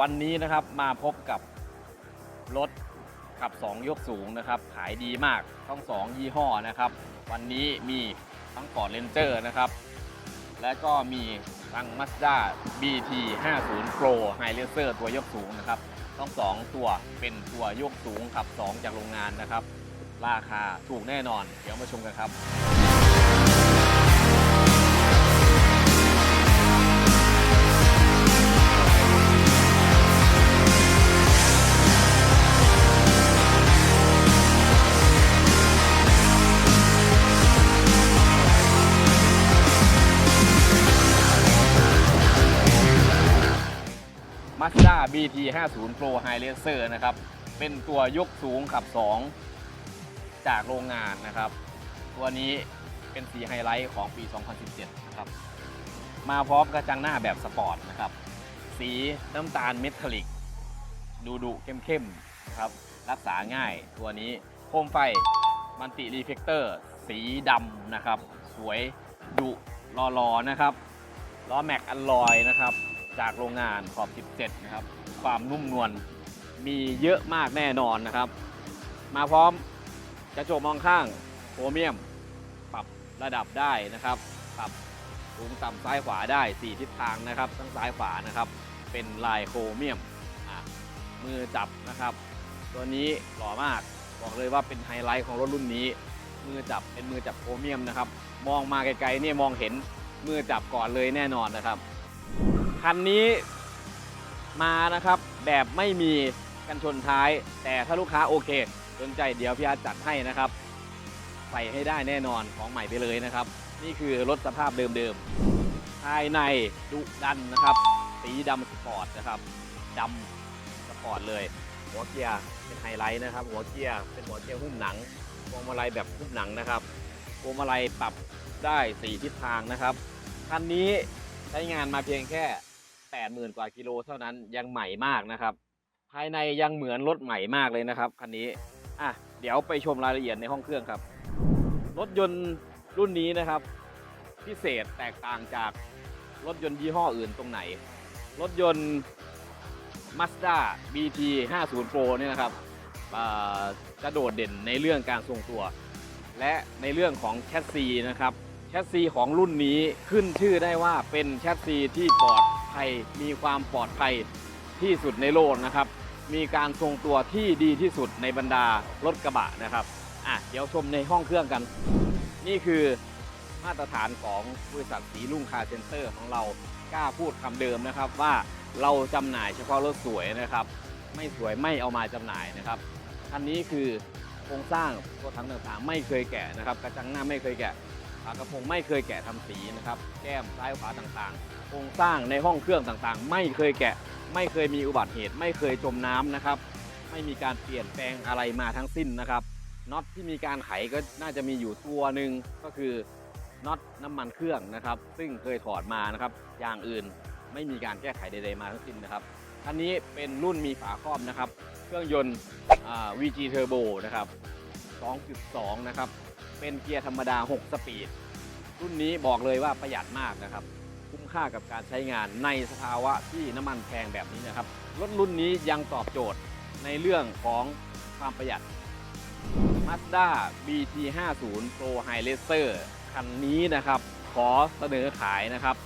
วันนี้นะครับมาพบกับรถขับ 2 ยกสูงนะครับ ขายดีมากทั้ง 2 ยี่ห้อนะครับ วันนี้มีทั้ง Ford Ranger นะครับ และก็มีทั้ง Mazda BT 50 Pro High Racer ตัวยกสูงนะครับทั้งสองตัวเป็นตัวยกสูงขับ 2 จากโรงงานนะครับ ราคาถูกแน่นอน เดี๋ยวมาชมกันครับ Mazda BT 50 Pro High Racer นะครับ เป็นตัวยกสูงขับ 2 จากโรงงานนะครับ ตัวนี้เป็นสีไฮไลท์ของปี 2017 นะครับ มาพร้อมกระจังหน้าแบบสปอร์ตนะครับ สีน้ำตาลเมทัลลิก ดูดุเข้มๆนะครับ รักษาง่ายตัวนี้โคมไฟมันติรีเฟกเตอร์ สีดำนะครับ สวยดุรอๆนะครับล้อแม็กอลลอยนะครับ จากโรงงานขอบ 17 นะครับ ความนุ่มนวลมีเยอะมากแน่นอนนะครับ มาพร้อมกระจกมองข้างโครเมียม ปรับระดับได้นะครับ ปรับสูงต่ำซ้ายขวาได้ 4 ทิศทางนะครับ ทั้งซ้ายขวานะครับ เป็นลายโครเมียมมือจับนะครับ ตัวนี้หล่อมากบอกเลยว่าเป็นไฮไลท์ของรถรุ่นนี้ มือจับเป็นมือจับโครเมียมนะครับ มองมาไกลๆนี่มองเห็นมือจับก่อนเลยแน่นอนนะครับ คันนี้มานะครับแบบไม่มีกันชนท้าย แต่ถ้าลูกค้าโอเคสนใจเดี๋ยวพี่อาร์ตจัดให้นะครับ ใส่ให้ได้แน่นอนของใหม่ไปเลยนะครับ นี่คือรถสภาพเดิมๆภายในดุดันนะครับ สีดำสปอร์ตนะครับดำสปอร์ตเลย หัวเกียร์เป็นไฮไลท์นะครับ หัวเกียร์เป็นหัวเกียร์หุ้มหนังพวงมาลัยแบบหุ้มหนังนะครับพวงมาลัยปรับได้สี่ทิศทางนะครับคันนี้ใช้งานมาเพียงแค่ 80,000กว่ากิโลเท่านั้นยังใหม่มากนะครับ ภายในยังเหมือนรถใหม่มากเลยนะครับคันนี้อะเดี๋ยวไปชมรายละเอียดในห้องเครื่องครับ รถยนต์รุ่นนี้นะครับ พิเศษแตกต่างจากรถยนต์ยี่ห้ออื่นตรงไหน รถยนต์ Mazda BT 50 Pro เนี่ยนะครับจะโดดเด่นในเรื่องการทรงตัว และในเรื่องของแชสซีนะครับแชสซีของรุ่นนี้ขึ้นชื่อได้ว่าเป็นแชสซีที่ปลอด ภัย มีความปลอดภัยที่สุดในโลกนะครับ มีการทรงตัวที่ดีที่สุดในบรรดารถกระบะนะครับอะเดี๋ยวชมในห้องเครื่องกัน นี่คือมาตรฐานของบริษัทสีลุ่งคาร์เซ็นเตอร์ของเรากล้าพูดคำเดิมนะครับว่าเราจำหน่ายเฉพาะรถสวยนะครับ ไม่สวยไม่เอามาจำหน่ายนะครับคันนี้คือโครงสร้างตัวถังต่างๆ ไม่เคยแกะนะครับ กระจังหน้าไม่เคยแกะ ฝากระโปรงไม่เคยแกะทำสีนะครับ แก้มซ้ายขวาต่างๆ โครงสร้างในห้องเครื่องต่างๆ ไม่เคยแกะ ไม่เคยมีอุบัติเหตุ ไม่เคยจมน้ำนะครับ ไม่มีการเปลี่ยนแปลงอะไรมาทั้งสิ้นนะครับ น็อตที่มีการไขก็น่าจะมีอยู่ตัวหนึ่งก็คือน็อตน้ำมันเครื่องนะครับ ซึ่งเคยถอดมานะครับ อย่างอื่นไม่มีการแก้ไขใดๆมาทั้งสิ้นนะครับอันนี้เป็นรุ่นมีฝาครอบนะครับ เครื่องยนต์ VG Turbo นะครับ 2.2 นะครับ เป็นเกียร์ธรรมดา 6 สปีด รุ่นนี้บอกเลยว่าประหยัดมากนะครับ คุ้มค่ากับการใช้งานในสภาวะที่น้ำมันแพงแบบนี้นะครับ รถรุ่นนี้ยังตอบโจทย์ในเรื่องของความประหยัด Mazda BT 50 Pro High Racer คันนี้นะครับ ขอเสนอขายนะครับ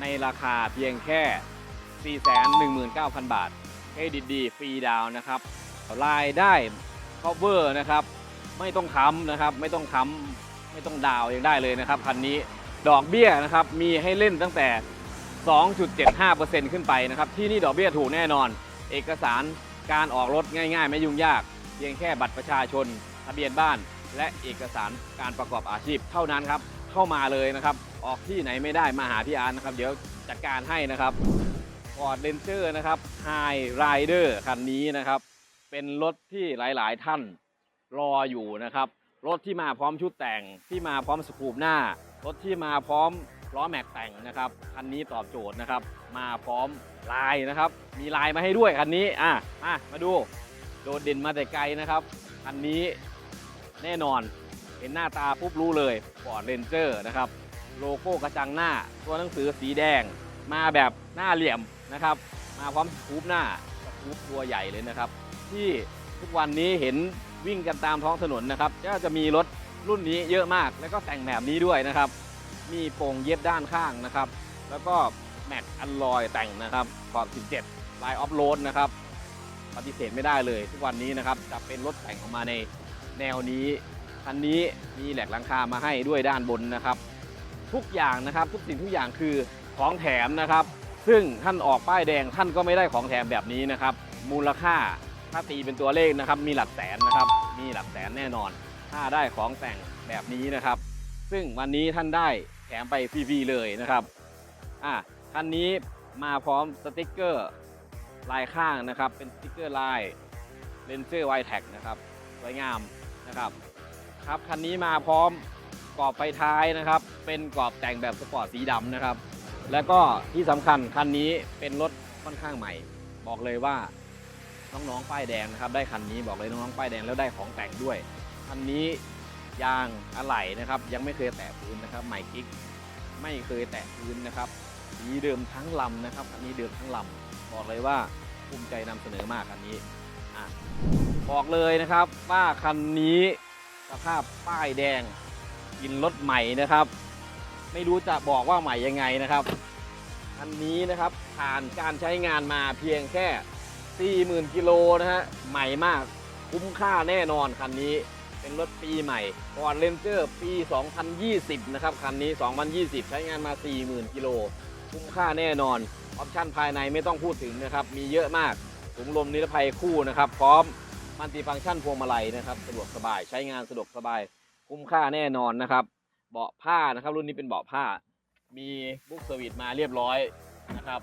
ในราคาเพียงแค่ 419,000 บาทเครดิตดีฟรีดาวน์นะครับรายได้ cover นะครับ ไม่ต้องค้ำนะครับ ไม่ต้องค้ำไม่ต้องดาวยังได้เลยนะครับคันนี้ดอกเบี้ยนะครับมีให้เล่นตั้งแต่ 2.75%ขึ้นไปนะครับ ที่นี่ดอกเบี้ยถูกแน่นอน เอกสารการออกรถง่าย ๆ ไม่ยุ่งยาก เพียงแค่บัตรประชาชน ทะเบียนบ้าน และเอกสารการประกอบอาชีพเท่านั้นครับเข้ามาเลยนะครับ ออกที่ไหนไม่ได้มาหาพี่อาร์ตนะครับ เดี๋ยวจัดการให้นะครับ Ford Ranger นะครับ High Rider คันนี้นะครับ เป็นรถที่หลายๆ ท่าน รออยู่นะครับ รถที่มาพร้อมชุดแต่ง ที่มาพร้อมสกูปหน้า รถที่มาพร้อมล้อแม็กแต่งนะครับคันนี้ตอบโจทย์นะครับ มาพร้อมลายนะครับ มีลายมาให้ด้วยคันนี้อะมามาดูโดดเด่นมาแต่ไกลนะครับคันนี้แน่นอนเห็นหน้าตาปุ๊บรู้เลย Ford Ranger นะครับ โลโก้กระจังหน้า ตัวหนังสือสีแดง มาแบบหน้าเหลี่ยมนะครับ มาพร้อมสกูปหน้าสกูปตัวใหญ่เลยนะครับ ที่ทุกวันนี้เห็น วิ่งกันตามท้องถนนนะครับก็จะมีรถรุ่นนี้เยอะมาก แล้วก็แต่งแบบนี้ด้วยนะครับ มีโป่งเย็บด้านข้างนะครับ แล้วก็แม็กอันลอยแต่งนะครับขอบ17ลายออฟโรดนะครับปฏิเสธไม่ได้เลย ทุกวันนี้นะครับจะเป็นรถแต่งออกมาในแนวนี้คันนี้มีแหลกหลังคามาให้ด้วยด้านบนนะครับ ทุกอย่างนะครับทุกสิ่งทุกอย่างคือของแถมนะครับ ซึ่งท่านออกป้ายแดงท่านก็ไม่ได้ของแถมแบบนี้นะครับ มูลค่า ถ้าตีเป็นตัวเลขนะครับ มีหลักแสนนะครับ มีหลักแสนแน่นอน ถ้าได้ของแต่งแบบนี้นะครับ ซึ่งวันนี้ท่านได้แถมไปฟรีๆเลยนะครับอะคันนี้มาพร้อมสติกเกอร์ลายข้างนะครับ เป็นสติกเกอร์ลายเลนเซอร์ไวแท็กนะครับสวยงามนะครับ ครับคันนี้มาพร้อมกรอบไฟท้ายนะครับ เป็นกรอบแต่งแบบสปอร์ตสีดำนะครับ แล้วก็ที่สำคัญคันนี้เป็นรถค่อนข้างใหม่ บอกเลยว่า น้องๆป้ายแดงนะครับได้คันนี้บอกเลยน้องๆป้ายแดงแล้วได้ของแต่งด้วยคันนี้ยางอะไหล่นะครับ ยังไม่เคยแตะพื้นนะครับใหม่กิ๊กไม่เคยแตะพื้นนะครับสีเดิมทั้งลำนะครับคันนี้เดิมทั้งลำบอกเลยว่าภูมิใจนำเสนอมากคันนี้อะบอกเลยนะครับว่าคันนี้สภาพป้ายแดงกินรถใหม่นะครับ ไม่รู้จะบอกว่าใหม่ยังไงนะครับคันนี้นะครับผ่านการใช้งานมาเพียงแค่ 40,000 กิโลนะฮะ ใหม่มาก คุ้มค่าแน่นอนคันนี้ เป็นรถปีใหม่ฟอร์เรนเจอร์ปี 2020 นะครับ คันนี้ 2020 ใช้งานมา 40,000 กิโล คุ้มค่าแน่นอน ออปชั่นภายในไม่ต้องพูดถึงนะครับ มีเยอะมาก ถุงลมนิรภัยคู่นะครับ พร้อมมัลติฟังก์ชันพวงมาลัยนะครับ สะดวกสบาย ใช้งานสะดวกสบาย คุ้มค่าแน่นอนนะครับ เบาะผ้านะครับ รุ่นนี้เป็นเบาะผ้า มีบุ๊กเซอร์วิสมาเรียบร้อยนะครับ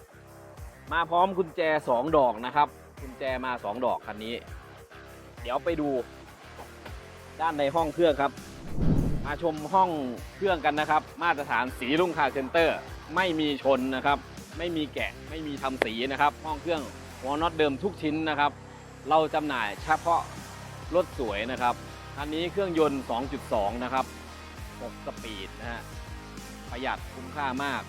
มาพร้อมกุญแจ 2 ดอกนะครับ กุญแจมา 2 ดอกคันนี้ เดี๋ยวไปดูด้านในห้องเครื่องครับ มาชมห้องเครื่องกันนะครับ มาตรฐานสีลุงคาเซ็นเตอร์ ไม่มีชนนะครับ ไม่มีแกะไม่มีทำสีนะครับ ห้องเครื่องหัวน็อตเดิมทุกชิ้นนะครับ เราจำหน่ายเฉพาะรถสวยนะครับคันนี้เครื่องยนต์ 2.2 นะครับ 6 สปีดนะฮะประหยัดคุ้มค่ามาก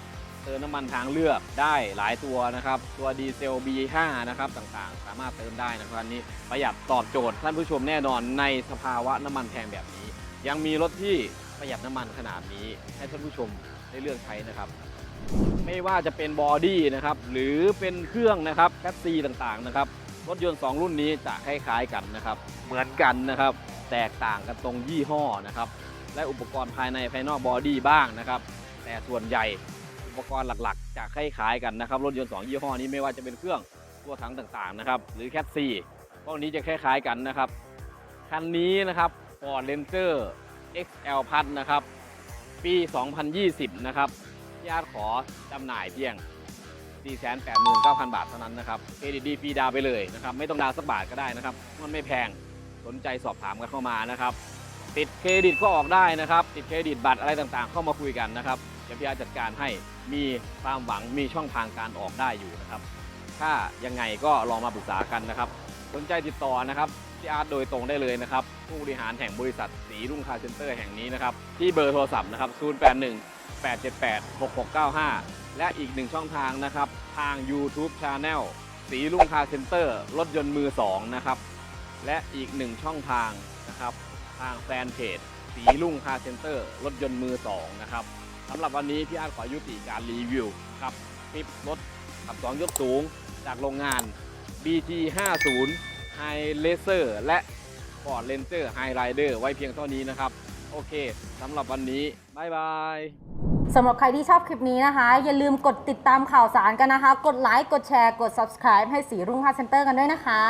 เติมน้ำมันทางเลือกได้หลายตัวนะครับ ตัวดีเซล B5 นะครับต่างๆ สามารถเติมได้นะครับอันนี้ประหยัดตอบโจทย์ท่านผู้ชมแน่นอนในสภาวะน้ำมันแพงแบบนี้ ยังมีรถที่ประหยัดน้ำมันขนาดนี้ ให้ท่านผู้ชมได้เลือกใช้นะครับ ไม่ว่าจะเป็นบอดี้นะครับหรือเป็นเครื่องนะครับแคสซีต่างๆนะครับรถยนต์ 2 รุ่นนี้จะคล้ายๆกันนะครับ เหมือนกันนะครับ แตกต่างกันตรงยี่ห้อนะครับ และอุปกรณ์ภายในภายนอกบอดี้บ้างนะครับ แต่ส่วนใหญ่ อุปกรณ์หลักๆ จะคล้ายๆกันนะครับรถยนต์2ยี่ห้อนี้ไม่ว่าจะเป็นเครื่องตัวถังต่างๆนะครับหรือแคสซีพวกนี้จะคล้ายๆกันนะครับคันนี้นะครับ Ford Ranger XL พัดนะครับปี 2020 นะครับญาติขอจำหน่ายเพียง 489,000 บาทเท่านั้นนะครับเครดิตดีฟรีดาวไปเลยนะครับไม่ต้องดาวสักบาทก็ได้นะครับ มันไม่แพงสนใจสอบถามกันเข้ามานะครับ ติดเครดิตก็ออกได้นะครับ ติดเครดิตบัตรอะไรต่างๆ เข้ามาคุยกันนะครับ ดี๋ยวพี่อาร์จัดการให้มีความหวังมีช่องทางการออกได้อยู่นะครับ ถ้ายังไงก็ลองมาปรึกษากันนะครับ สนใจติดต่อนะครับพี่อาร์ตโดยตรงได้เลยนะครับ ผู้บริหารแห่งบริษัทสีรุ่งคาเซ็นเตอร์แห่งนี้นะครับ ที่เบอร์โทรศัพท์นะครับ 081 878 6695 และอีกหนึ่งช่องทางนะครับ ทาง YouTube Channel สีรุ่งคาเซ็นเตอร์รถยนต์มือ 2 นะครับ และอีกหนึ่งช่องทางนะครับ ทางแฟนเพจสีรุ่งคาเซ็นเตอร์รถยนต์มือ 2 นะครับ สำหรับวันนี้พี่อาร์ตขอยุติการรีวิวครับคลิปรถขับ2ยกสูงจากโรงงาน BT 50 High Racer และ Ford Ranger High Rider ไว้เพียงเท่านี้นะครับ โอเคสำหรับวันนี้ บ๊ายบายสำหรับใครที่ชอบคลิปนี้นะคะ อย่าลืมกดติดตามข่าวสารกันนะคะ กดไลค์กดแชร์กด subscribe ให้สีรุ่งพาเซ็นเตอร์กันด้วยนะคะ